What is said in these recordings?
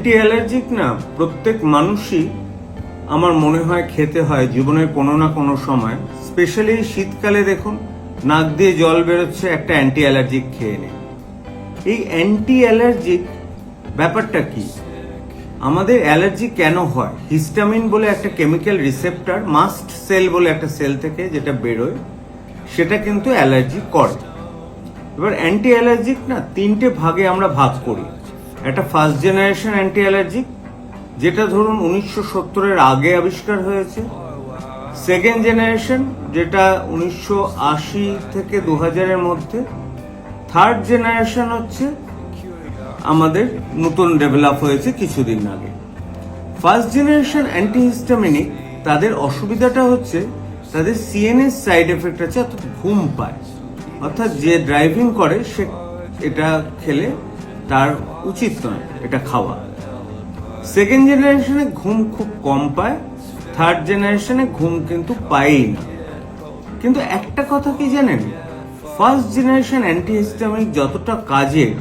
Anti allergic না, প্রত্যেক মানুষই আমার মনে হয় খেতে হয় জীবনের কোনো না কোনো সময় স্পেশালি শীতকালে দেখুন, নাক দিয়ে জল বেরোচ্ছে, একটা অ্যান্টি অ্যালার্জিক খেয়ে নিন। এই অ্যান্টি অ্যালার্জিক ব্যাপারটা কি? আমাদের অ্যালার্জি কেন হয়? হিস্টামিন বলে একটা কেমিক্যাল রিসেপ্টার মাস্ট সেল বলে একটা সেল থেকে যেটা বেরোয়, সেটা কিন্তু অ্যালার্জি করে। এবার অ্যান্টি অ্যালার্জিক না, তিনটে ভাগে আমরা ভাগ করি। একটা ফার্স্ট জেনারেশন অ্যান্টি অ্যালার্জিক যেটা ধরুন উনিশশো সত্তরের আগে আবিষ্কার হয়েছে। সেকেন্ড জেনারেশন যেটা উনিশশো আশি থেকে দু হাজারের মধ্যে। থার্ড জেনারেশন হচ্ছে আমাদের নতুন ডেভেলপ হয়েছে কিছুদিন আগে। ফার্স্ট জেনারেশন অ্যান্টিহিস্টামিনিক তাদের অসুবিধাটা হচ্ছে তাদের সিএনএস সাইড এফেক্ট আছে, অর্থাৎ ঘুম পায়। অর্থাৎ যে ড্রাইভিং করে, সে এটা খেলে তার উচিত নয় এটা খাওয়া। সেকেন্ড জেনারেশনে ঘুম খুব কম পায় থার্ড জেনারেশনে ঘুম কিন্তু পায়ই না। কিন্তু একটা কথা কি জানেন? ফার্স্ট জেনারেশন অ্যান্টিহিস্টামিক যতটা কাজের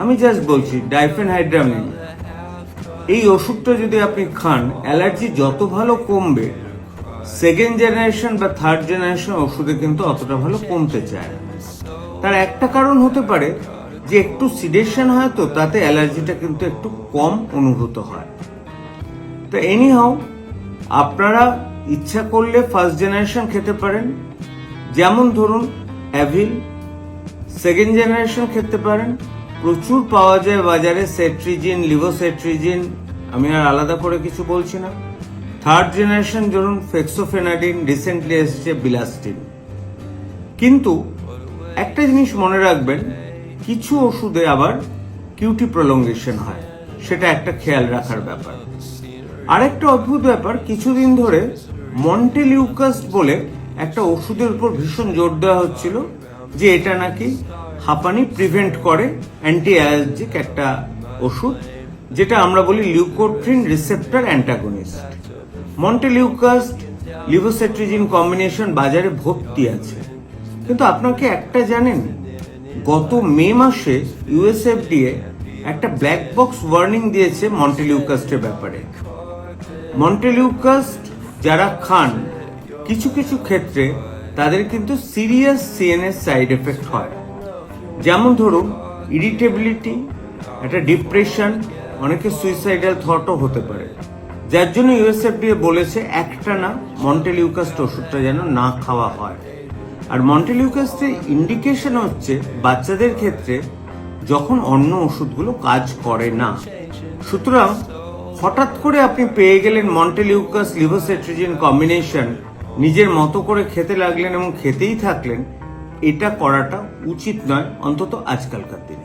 আমি জাস্ট বলছি ডাইফেন হাইড্রামিন এই ওষুধটা যদি আপনি খান, অ্যালার্জি যত ভালো কমবে সেকেন্ড জেনারেশন বা থার্ড জেনারেশন ওষুধে কিন্তু অতটা ভালো কমতে চায় তার একটা কারণ হতে পারে যে একটু সিডেশন হয় তো তাতে অ্যালার্জিটা কিন্তু একটু কম অনুভূত হয়। তো এনি হাউ আপনারা ইচ্ছা করলে ফার্স্ট জেনারেশন খেতে পারেন। যেমন ধরুন অ্যাভিল সেকেন্ড জেনারেশন খেতে পারেন। প্রচুর পাওয়া যায় বাজারে সেট্রিজিন লিভোসেট্রিজিন আমি আর আলাদা করে কিছু বলছি না। থার্ড জেনারেশন ধরুন ফেক্সোফেনাডিন রিসেন্টলি এসেছে বিলাস্টিন কিন্তু একটা জিনিস মনে রাখবেন কিছু ওষুধে আবার কিউটি প্রলঙ্গেশন হয়, সেটা একটা খেয়াল রাখার ব্যাপার। আরেকটা অদ্ভুত ব্যাপার, কিছুদিন ধরে মন্টেলিউকাস বলে একটা ওষুধের উপর ভীষণ জোর দেওয়া হচ্ছিল, যে এটা নাকি হাঁপানি প্রিভেন্ট করে অ্যান্টি অ্যালার্জিক একটা ওষুধ, যেটা আমরা বলি leukotriene receptor antagonist. Montelukast levocetirizine combination বাজারে ভর্তি আছে। কিন্তু আপনাকে একটা জানেন? গত মে মাসে ইউএসএফ ইউএসএফডিএ একটা ব্ল্যাক বক্স ওয়ার্নিং দিয়েছে মন্টেলিউকাস্টের ব্যাপারে। মন্টেলিউকাস্ট যারা খান, কিছু কিছু ক্ষেত্রে তাদের কিন্তু সিরিয়াস সিএনএস সাইড এফেক্ট হয়। যেমন ধরুন ইরিটেবিলিটি একটা ডিপ্রেশন অনেকে সুইসাইডাল থটও হতে পারে। যার জন্য ইউএসএফডিএ বলেছে, একটা না মন্টেলিউকাস্ট ওষুধটা যেন না খাওয়া হয়। আর মন্টেলিউকাসের ইন্ডিকেশন হচ্ছে বাচ্চাদের ক্ষেত্রে যখন অন্য ওষুধগুলো কাজ করে না। সুতরাং হঠাৎ করে আপনি পেয়ে গেলেন মন্টেলিউকাস লিভোসেট্রিজিন কম্বিনেশন নিজের মতো করে খেতে লাগলেন এবং খেতেই থাকলেন, এটা করাটা উচিত নয়, অন্তত আজকালকার দিনে।